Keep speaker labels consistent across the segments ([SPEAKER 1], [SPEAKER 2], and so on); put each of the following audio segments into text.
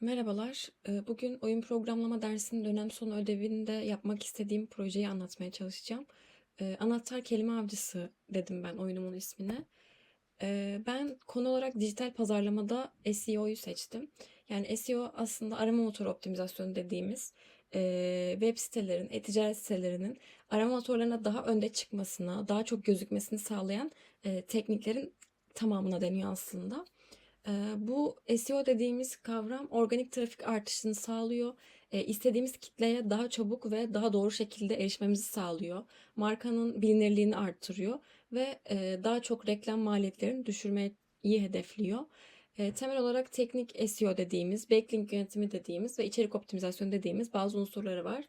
[SPEAKER 1] Merhabalar. Eee, Bugün oyun programlama dersinin dönem sonu ödevinde yapmak istediğim projeyi anlatmaya çalışacağım. Eee, Anahtar kelime avcısı dedim ben oyunumun ismine. Eee, Ben konu olarak dijital pazarlamada SEO'yu seçtim. Yani SEO aslında arama motoru optimizasyonu dediğimiz web sitelerin, e-ticaret sitelerinin arama motorlarına daha önde çıkmasına, daha çok gözükmesini sağlayan eee, tekniklerin tamamına deniyor aslında. Bu SEO dediğimiz kavram organik trafik artışını sağlıyor. İstediğimiz kitleye daha çabuk ve daha doğru şekilde erişmemizi sağlıyor. Markanın bilinirliğini arttırıyor ve daha çok reklam maliyetlerini düşürmeyi hedefliyor. Temel olarak teknik SEO dediğimiz, backlink yönetimi dediğimiz ve içerik optimizasyonu dediğimiz bazı unsurları var.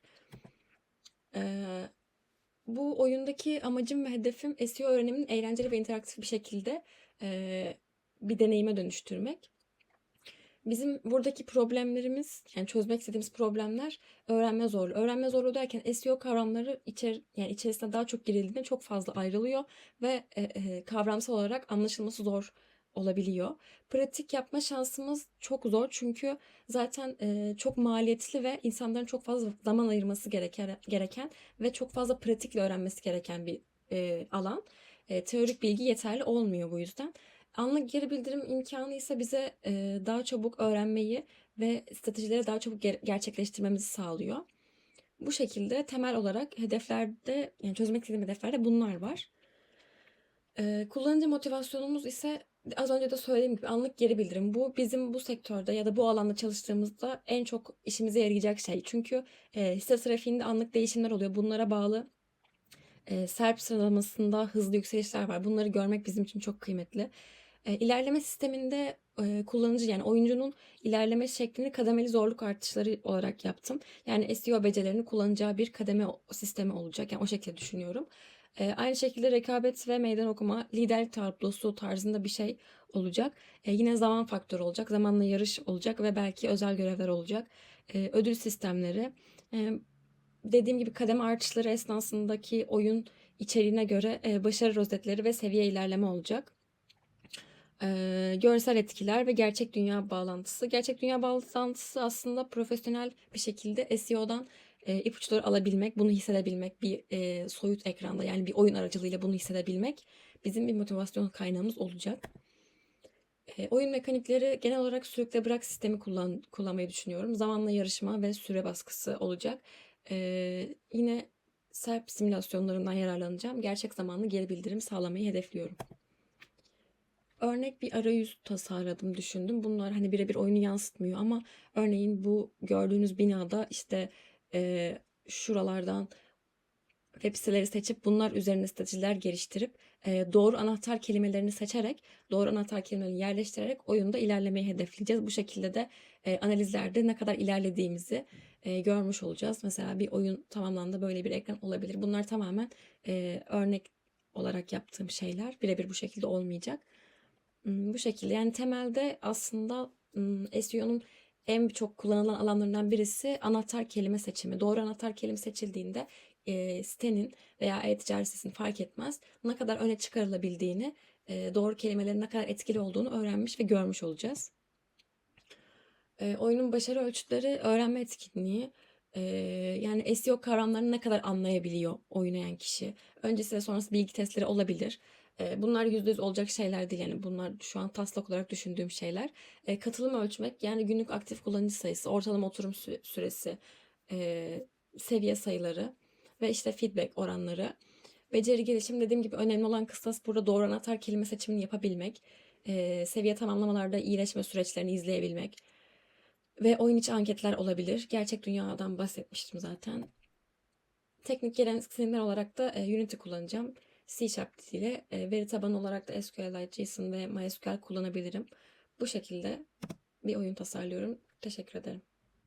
[SPEAKER 1] Bu oyundaki amacım ve hedefim SEO öğrenimini eğlenceli ve interaktif bir şekilde bir deneyime dönüştürmek. Bizim buradaki problemlerimiz, yani çözmek istediğimiz problemler öğrenme zorluğu. Öğrenme zorluğu derken SEO kavramları içer, yani içerisine daha çok girildiğinde çok fazla ayrılıyor ve e, e, kavramsal olarak anlaşılması zor olabiliyor. Pratik yapma şansımız çok zor çünkü zaten e, çok maliyetli ve insanların çok fazla zaman ayırması gereken, gereken ve çok fazla pratikle öğrenmesi gereken bir e, alan. E, teorik bilgi yeterli olmuyor bu yüzden. Anlık geri bildirim imkanı ise bize e, daha çabuk öğrenmeyi ve stratejileri daha çabuk ger- gerçekleştirmemizi sağlıyor. Bu şekilde temel olarak hedeflerde, yani çözmek istediğim hedeflerde bunlar var. E, kullanıcı motivasyonumuz ise az önce de söylediğim gibi anlık geri bildirim. Bu bizim bu sektörde ya da bu alanda çalıştığımızda en çok işimize yarayacak şey. Çünkü e, hisse trafiğinde anlık değişimler oluyor. Bunlara bağlı e, SERP sıralamasında hızlı yükselişler var. Bunları görmek bizim için çok kıymetli. E, ilerleme sisteminde kullanıcı yani oyuncunun ilerleme şeklini kademeli zorluk artışları olarak yaptım. Yani SEO becerilerini kullanacağı bir kademe sistemi olacak. Yani o şekilde düşünüyorum. Aynı şekilde rekabet ve meydan okuma, liderlik tablosu tarzında bir şey olacak. Yine zaman faktörü olacak, zamanla yarış olacak ve belki özel görevler olacak. Ödül sistemleri. Dediğim gibi kademe artışları esnasındaki oyun içeriğine göre başarı rozetleri ve seviye ilerleme olacak. E, görsel etkiler ve gerçek dünya bağlantısı. Gerçek dünya bağlantısı aslında profesyonel bir şekilde SEO'dan e, ipuçları alabilmek, bunu hissedebilmek bir e, soyut ekranda yani bir oyun aracılığıyla bunu hissedebilmek bizim bir motivasyon kaynağımız olacak. E, oyun mekanikleri genel olarak sürükle bırak sistemi kullan, kullanmayı düşünüyorum. Zamanla yarışma ve süre baskısı olacak. E, yine SERP simülasyonlarından yararlanacağım. Gerçek zamanlı geri bildirim sağlamayı hedefliyorum. Örnek bir arayüz tasarladım, düşündüm. Bunlar hani birebir oyunu yansıtmıyor ama örneğin bu gördüğünüz binada işte e, şuralardan web siteleri seçip bunlar üzerine stratejiler geliştirip e, doğru anahtar kelimelerini seçerek doğru anahtar kelimelerini yerleştirerek oyunda ilerlemeyi hedefleyeceğiz. Bu şekilde de e, analizlerde ne kadar ilerlediğimizi e, görmüş olacağız. Mesela bir oyun tamamlandı böyle bir ekran olabilir. Bunlar tamamen e, örnek olarak yaptığım şeyler. Birebir bu şekilde olmayacak. Bu şekilde yani temelde aslında SEO'nun en çok kullanılan alanlarından birisi anahtar kelime seçimi. Doğru anahtar kelime seçildiğinde e, sitenin veya e-ticaret sitesinin fark etmez ne kadar öne çıkarılabildiğini, e, doğru kelimelerin ne kadar etkili olduğunu öğrenmiş ve görmüş olacağız. E, oyunun başarı ölçütleri öğrenme etkinliği. E, yani SEO kavramlarını ne kadar anlayabiliyor oynayan kişi. Öncesi ve sonrası bilgi testleri olabilir. Bunlar %100 olacak şeyler değil yani bunlar şu an taslak olarak düşündüğüm şeyler. Katılım ölçmek yani günlük aktif kullanıcı sayısı, ortalama oturum sü- süresi, seviye sayıları ve işte feedback oranları. Beceri gelişim dediğim gibi önemli olan kıstas burada doğru anahtar kelime seçimini yapabilmek. Seviye tamamlamalarda iyileşme süreçlerini izleyebilmek. Ve oyun içi anketler olabilir. Gerçek dünyadan bahsetmiştim zaten. Teknik gereksinimler olarak da e, Unity kullanacağım. C Sharp diliyle e, veri tabanı olarak da SQLite, JSON ve MySQL kullanabilirim. Bu şekilde bir oyun tasarlıyorum. Teşekkür ederim.